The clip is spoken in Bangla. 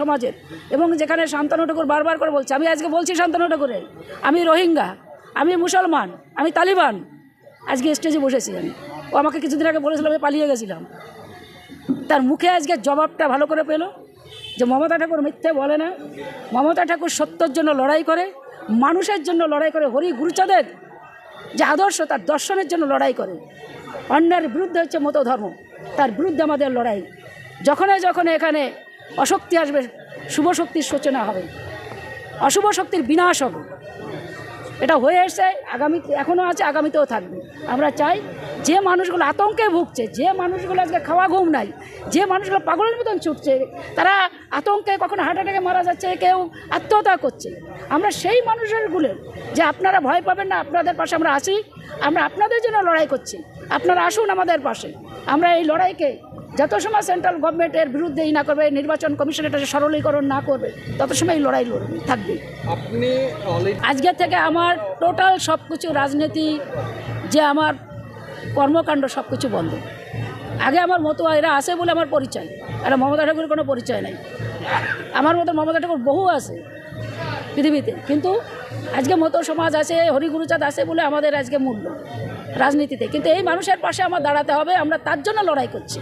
সমাজের। এবং যেখানে শান্তনু ঠাকুর বারবার করে বলছে, আমি আজকে বলছি শান্তনু ঠাকুরের, আমি রোহিঙ্গা, আমি মুসলমান, আমি তালিবান, আজকে স্টেজে বসেছি আমি। ও আমাকে কিছুদিন আগে বলেছিল, আমি পালিয়ে গেছিলাম। তার মুখে আজকে জবাবটা ভালো করে পেল, যে মমতা ঠাকুর মিথ্যে বলে না। মমতা ঠাকুর সত্যর জন্য লড়াই করে, মানুষের জন্য লড়াই করে, হরি গুরুচাঁদের যে আদর্শ, তার দর্শনের জন্য লড়াই করে। অন্যের বিরুদ্ধে হচ্ছে মতো ধর্ম তার বিরুদ্ধে আমাদের লড়াই। যখনই যখন এখানে অশক্তি আসবে, শুভ শক্তির সূচনা হবে। অশুভ শক্তির বিনাশ হবে। এটা হয়ে এসছে, আগামী এখনও আছে, আগামীতেও থাকবে। আমরা চাই যে মানুষগুলো আতঙ্কে ভুগছে, যে মানুষগুলো আজকে খাওয়া ঘুম নাই, যে মানুষগুলো পাগলের মতন ছুটছে, তারা আতঙ্কে কখনো হার্ট অ্যাটাকে মারা যাচ্ছে, কেউ আত্মহত্যা করছে। আমরা সেই মানুষগুলো যে আপনারা ভয় পাবেন না, আপনাদের পাশে আমরা আছি, আমরা আপনাদের জন্য লড়াই করছি। আপনারা আসুন আমাদের পাশে। আমরা এই লড়াইকে যত সময় সেন্ট্রাল গভর্নমেন্টের বিরুদ্ধে ই না করবে নির্বাচন কমিশন এটা সরলীকরণ না করবে তত সময় এই লড়াই লড়বে থাকবে। আপনি আজকের থেকে আমার টোটাল সব কিছু রাজনীতি যে আমার কর্মকাণ্ড সব কিছু বন্ধ। আগে আমার মতো এরা আছে বলে আমার পরিচয় আর মমতা ঠাকুরের কোনো পরিচয় নাই। আমার মতো মমতা ঠাকুর বহু আছে পৃথিবীতে। কিন্তু আজকে মতো সমাজ আছে হরিগুরুচাঁদ আছে বলে আমাদের আজকে মূল্য রাজনীতিতে। কিন্তু এই মানুষের পাশে আমার দাঁড়াতে হবে আমরা তার জন্য লড়াই করছি।